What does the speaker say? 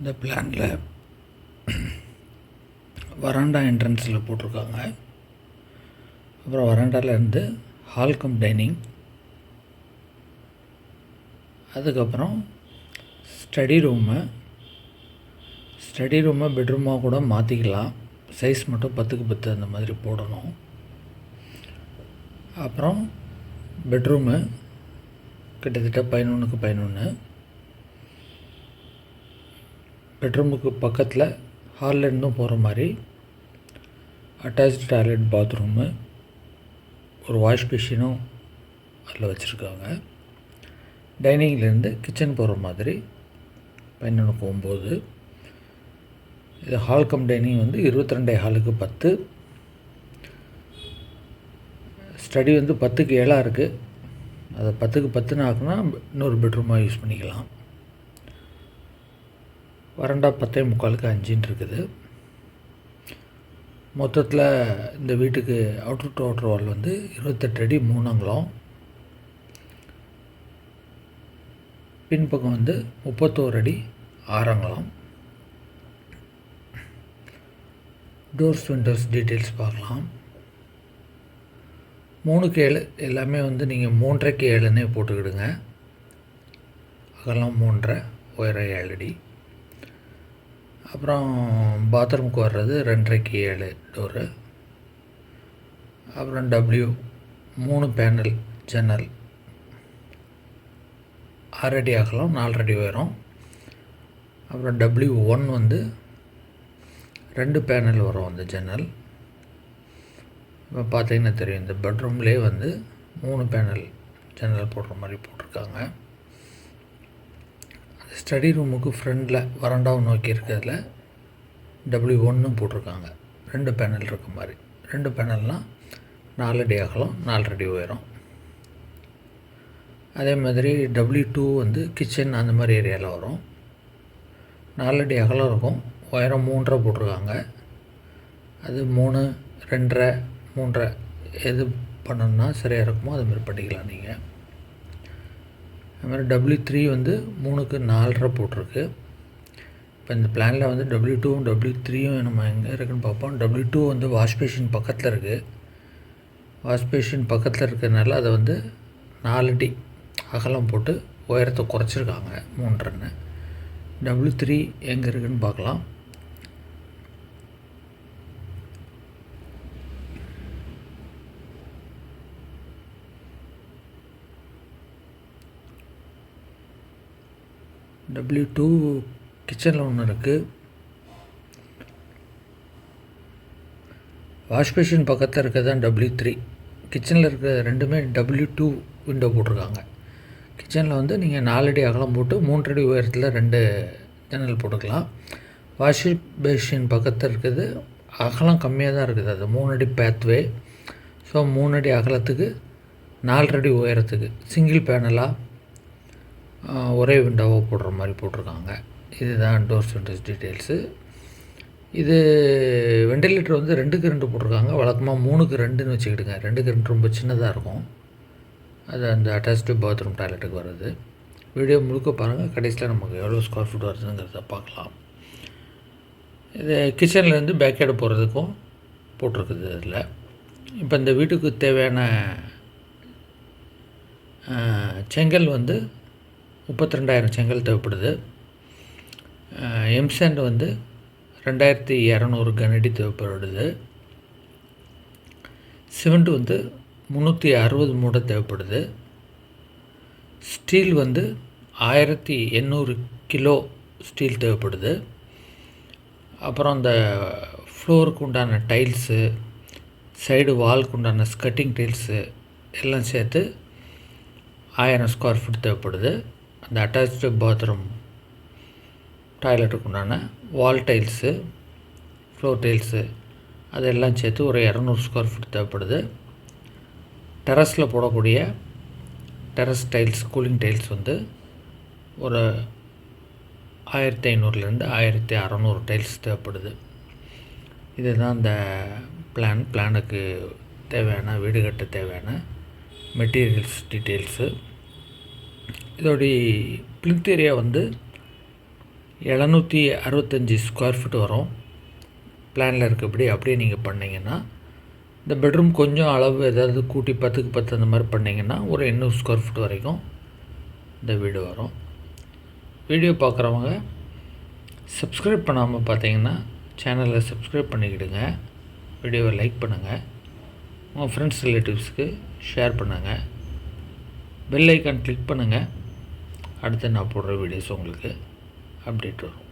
இந்த பிளானில் வராண்டா என்ட்ரன்ஸில் போட்டிருக்காங்க. அப்புறம் வராண்டாலேருந்து ஹால் கம் டைனிங் அதுக்கப்புறம் ஸ்டடி ரூமு ஸ்டடி ரூமை பெட்ரூமாக கூட மாற்றிக்கலாம் சைஸ் மட்டும் பத்துக்கு பத்து அந்த மாதிரி போடணும். அப்புறம் பெட்ரூமு கிட்டத்தட்ட பதினொன்றுக்கு பதினொன்று பெட்ரூமுக்கு பக்கத்தில் ஹால்லேருந்தும் போகிற மாதிரி அட்டாச்சு டாய்லெட் பாத்ரூமு ஒரு வாஷ் மிஷினும் அதில் வச்சுருக்காங்க. டைனிங்லேருந்து கிச்சன் போகிற மாதிரி பதினொன்றுக்கு ஒம்பது. இது ஹால் கம் டைனிங் வந்து இருபத்தி ரெண்டே ஹாலுக்கு பத்து. ஸ்டடி வந்து பத்துக்கு ஏழாக இருக்குது அதை பத்துக்கு பத்துன்னு ஆக்குனா இன்னொரு பெட்ரூமாக யூஸ் பண்ணிக்கலாம். வறண்டா பத்தே முக்காலுக்கு அஞ்சுன்னு இருக்குது. மொத்தத்தில் இந்த வீட்டுக்கு அவுட்ரு டு அவுட்ரு வால் வந்து இருபத்தெட்டு அடி மூணு பின்பக்கம் வந்து முப்பத்தோரு அடி ஆறங்கலம் டோர்ஸ் விண்டோஸ் டீட்டெயில்ஸ் பார்க்கலாம். மூணுக்கு ஏழு எல்லாமே வந்து நீங்கள் மூன்றரைக்கு ஏழுன்னே போட்டுக்கிடுங்க. அகலம் மூன்றரை உயரம் ஏழு அடி. அப்புறம் பாத்ரூமுக்கு வர்றது ரெண்டரைக்கு ஏழு டோரு அப்புறம் டபிள்யூ மூணு பேனல் ஜன்னல் ஆறு அடி அகலம் நாலரை வரும் உயரம். அப்புறம் டபிள்யூ ஒன் வந்து ரெண்டு பேனல் வரும் அந்த ஜன்னல் இப்போ பார்த்தீங்கன்னா தெரியும் இந்த பெட்ரூம்லேயே வந்து மூணு பேனல் ஜன்னல் போடுற மாதிரி போட்டிருக்காங்க. ஸ்டடி ரூமுக்கு ஃப்ரண்டில் வறண்டாவை நோக்கி இருக்கிறதுல டபிள்யூ ஒன்றும் போட்டிருக்காங்க. ரெண்டு பேனல் இருக்க மாதிரி. ரெண்டு பேனல்னால் நாலு அடி அகலம் நாலு அடி உயரம். அதே மாதிரி டபிள்யூ டூ வந்து கிச்சன் அந்த மாதிரி ஏரியாவில் வரும். நாலடி அகலம் இருக்கும். உயரம் மூன்றரை போட்டிருக்காங்க. அது மூணு ரெண்டரை மூன்றரை. எது பண்ணணும்னா சரியாக இருக்குமோ அதுமாதிரி பண்ணிக்கலாம் நீங்கள் அது மாதிரி டபிள்யூ த்ரீ வந்து மூணுக்கு நாலரை போட்டிருக்கு. இப்போ இந்த பிளானில் வந்து டபிள்யூ டூவும் டபிள்யூ த்ரீயும் நம்ம எங்கே இருக்குன்னு பார்ப்போம். டபிள்யூ டூ வந்து வாஷ்பேஷின் பக்கத்தில் இருக்குது வாஷ்பேஷின் பக்கத்தில் இருக்கிறதுனால அதை வந்து நாலு டி அகலம் போட்டு உயரத்தை குறைச்சிருக்காங்க மூன்றரைன்னு டபுள்யூ த்ரீ எங்கே இருக்குதுன்னு பார்க்கலாம். டபிள்யூ டூ கிச்சனில் ஒன்று இருக்குது வாஷ் பேஷின் பக்கத்தில் இருக்கிறது தான் டபிள்யூ த்ரீ கிச்சனில் இருக்கிற ரெண்டுமே டபிள்யூ டூ விண்டோ போட்டிருக்காங்க. கிச்சனில் வந்து நீங்கள் நாலடி அகலம் போட்டு மூன்றடி உயரத்தில் ரெண்டு ஜன்னல் போட்டுக்கலாம். வாஷிங் பேஷின் பக்கத்தில் இருக்குது. அகலம் கம்மியாக தான் இருக்குது. அது மூணு அடி பேத்வே ஸோ மூணு அடி அகலத்துக்கு அடி உயரத்துக்கு சிங்கிள் பேனலாக ஒரே விண்டோவாக போடுற மாதிரி போட்டிருக்காங்க. இதுதான் டோர்ஸ் விண்டோஸ் டீட்டெயில்ஸு இது வெண்டிலேட்டர் வந்து ரெண்டுக்கு ரெண்டு போட்டிருக்காங்க. வழக்கமாக மூணுக்கு ரெண்டுன்னு வச்சுக்கிடுங்க. ரெண்டுக்கு ரெண்டு ரொம்ப சின்னதாக இருக்கும். அது அந்த அட்டாச்டு பாத்ரூம் டாய்லெட்டுக்கு வருது வீடியோ முழுக்க பாருங்கள் கடைசியில் நமக்கு எவ்வளோ ஸ்கொயர் ஃபீட் வருதுங்கிறத பார்க்கலாம். இது கிச்சன்லேருந்து பேக்கேடு போகிறதுக்கும் போட்டிருக்குது இதில். இப்போ இந்த வீட்டுக்கு தேவையான செங்கல் வந்து முப்பத்தி ரெண்டாயிரம் செங்கல் தேவைப்படுது. எம்சேண்ட் வந்து ரெண்டாயிரத்தி இரநூறு கனடி தேவைப்படுது. சிமெண்ட் வந்து முந்நூற்றி அறுபது மூடை தேவைப்படுது. ஸ்டீல் வந்து ஆயிரத்தி எண்ணூறு கிலோ ஸ்டீல் தேவைப்படுது. அப்புறம் அந்த ஃப்ளோருக்கு உண்டான டைல்ஸு சைடு வால்க்கு உண்டான ஸ்கட்டிங் டைல்ஸு எல்லாம் சேர்த்து ஆயிரம் ஸ்கொயர் ஃபீட் தேவைப்படுது. அந்த அட்டாச்சு பாத்ரூம் டாய்லெட்டுக்கு உண்டான வால் டைல்ஸு ஃப்ளோர் டைல்ஸு அதெல்லாம் சேர்த்து ஒரு இரநூறு ஸ்கொயர் ஃபீட் தேவைப்படுது. டெரஸில் போடக்கூடிய டெரஸ் டைல்ஸ் கூலிங் டைல்ஸ் வந்து ஒரு ஆயிரத்தி ஐநூறுலேருந்து ஆயிரத்தி அறநூறு டைல்ஸ் தேவைப்படுது. இதுதான் இந்த பிளான் பிளானுக்கு தேவையான வீடு கட்ட தேவையான மெட்டீரியல்ஸ் டீட்டெயில்ஸு இதோடைய பிளித் ஏரியா வந்து எழுநூற்றி அறுபத்தஞ்சி ஸ்கொயர் ஃபீட் வரும். பிளானில் இருக்கபடி அப்படியே நீங்கள் பண்ணிங்கன்னா இந்த பெட்ரூம் கொஞ்சம் அளவு ஏதாவது கூட்டி பத்துக்கு பத்து அந்த மாதிரி பண்ணிங்கன்னா ஒரு எண்ணூறு ஸ்கொயர் ஃபீட் வரைக்கும் இந்த வீடு வரும். வீடியோ பார்க்குறவங்க சப்ஸ்கிரைப் பண்ணாமல் பார்த்தீங்கன்னா சேனலை சப்ஸ்கிரைப் பண்ணிக்கிடுங்க. வீடியோவை லைக் பண்ணுங்கள் உங்கள் ஃப்ரெண்ட்ஸ் ரிலேட்டிவ்ஸ்க்கு ஷேர் பண்ணுங்கள் பெல் ஐக்கான் கிளிக் பண்ணுங்கள் அடுத்து நான் போடுற வீடியோஸ் உங்களுக்கு அப்டேட் வரும்.